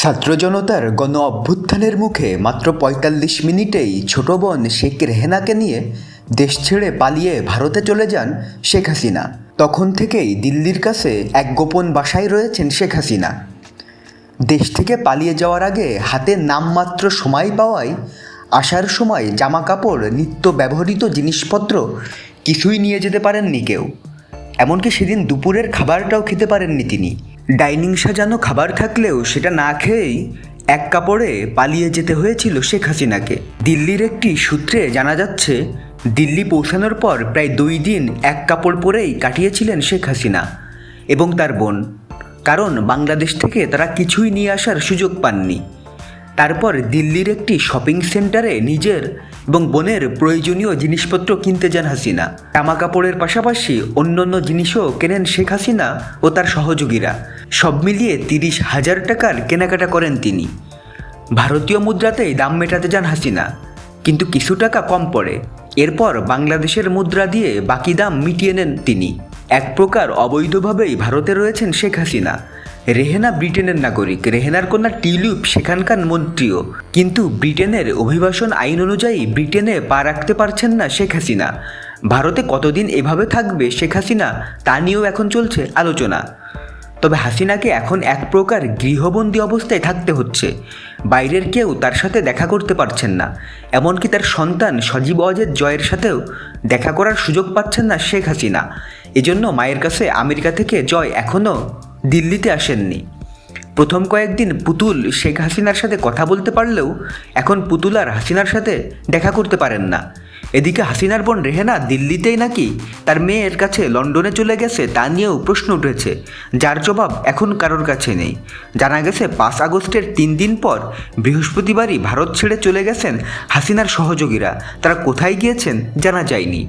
ছাত্র জনতার গণ অভ্যুত্থানের মুখে মাত্র পঁয়তাল্লিশ মিনিটেই ছোট বোন শেখ রেহেনাকে নিয়ে দেশ ছেড়ে পালিয়ে ভারতে চলে যান শেখ হাসিনা। তখন থেকেই দিল্লির কাছে এক গোপন বাসায় রয়েছেন শেখ হাসিনা। দেশ থেকে পালিয়ে যাওয়ার আগে হাতে নামমাত্র সময় পাওয়ায় আসার সময় জামা কাপড় নিত্য ব্যবহৃত জিনিসপত্র কিছুই নিয়ে যেতে পারেননি কেউ। এমনকি সেদিন দুপুরের খাবারটাও খেতে পারেননি তিনি। ডাইনিং সাজানো খাবার থাকলেও সেটা না খেয়েই এক কাপড়ে পালিয়ে যেতে হয়েছিল শেখ হাসিনাকে। দিল্লির একটি সূত্রে জানা যাচ্ছে, দিল্লি পৌঁছানোর পর প্রায় দুই দিন এক কাপড় পরেই কাটিয়েছিলেন শেখ হাসিনা এবং তার বোন। কারণ বাংলাদেশ থেকে তারা কিছুই নিয়ে আসার সুযোগ পাননি। তারপর দিল্লির একটি শপিং সেন্টারে নিজের এবং বোনের প্রয়োজনীয় জিনিসপত্র কিনতে যান হাসিনা। জামা কাপড়ের পাশাপাশি অন্যান্য জিনিসও কেনেন শেখ হাসিনা ও তার সহযোগীরা। সব মিলিয়ে তিরিশ হাজার টাকার কেনাকাটা করেন তিনি। ভারতীয় মুদ্রাতেই দাম মেটাতে যান হাসিনা। কিন্তু কিছু টাকা কম পড়ে। এরপর বাংলাদেশের মুদ্রা দিয়ে বাকি দাম মিটিয়ে নেন তিনি। এক প্রকার অবৈধভাবেই ভারতে রয়েছেন শেখ হাসিনা। রেহেনা ব্রিটেনের নাগরিক। রেহেনার কন্যা টিউলিপ সেখানকার মন্ত্রীও। কিন্তু ব্রিটেনের অভিবাসন আইন অনুযায়ী ব্রিটেনে পা রাখতে পারছেন না শেখ হাসিনা। ভারতে কতদিন এভাবে থাকবে শেখ হাসিনা, তা নিয়েও এখন চলছে আলোচনা। তবে হাসিনাকে এখন এক প্রকার গৃহবন্দী অবস্থায় থাকতে হচ্ছে। বাইরের কেউ তার সাথে দেখা করতে পারছেন না। এমনকি তার সন্তান সজীব অজের জয়ের সাথেও দেখা করার সুযোগ পাচ্ছেন না শেখ হাসিনা। এজন্য মায়ের কাছে আমেরিকা থেকে জয় এখনও দিল্লিতে আসেননি। প্রথম কয়েকদিন পুতুল শেখ হাসিনার সাথে কথা বলতে পারলেও এখন পুতুল আর হাসিনার সাথে দেখা করতে পারেন না। এদিকে হাসিনার বোন রেহেনা দিল্লিতেই নাকি তার মেয়ের কাছে লন্ডনে চলে গেছে তা নিয়েও প্রশ্ন উঠেছে, যার জবাব এখন কারোর কাছে নেই। জানা গেছে, পাঁচ আগস্টের তিন দিন পর বৃহস্পতিবারই ভারত ছেড়ে চলে গেছেন হাসিনার সহযোগীরা। তারা কোথায় গিয়েছেন জানা যায়নি।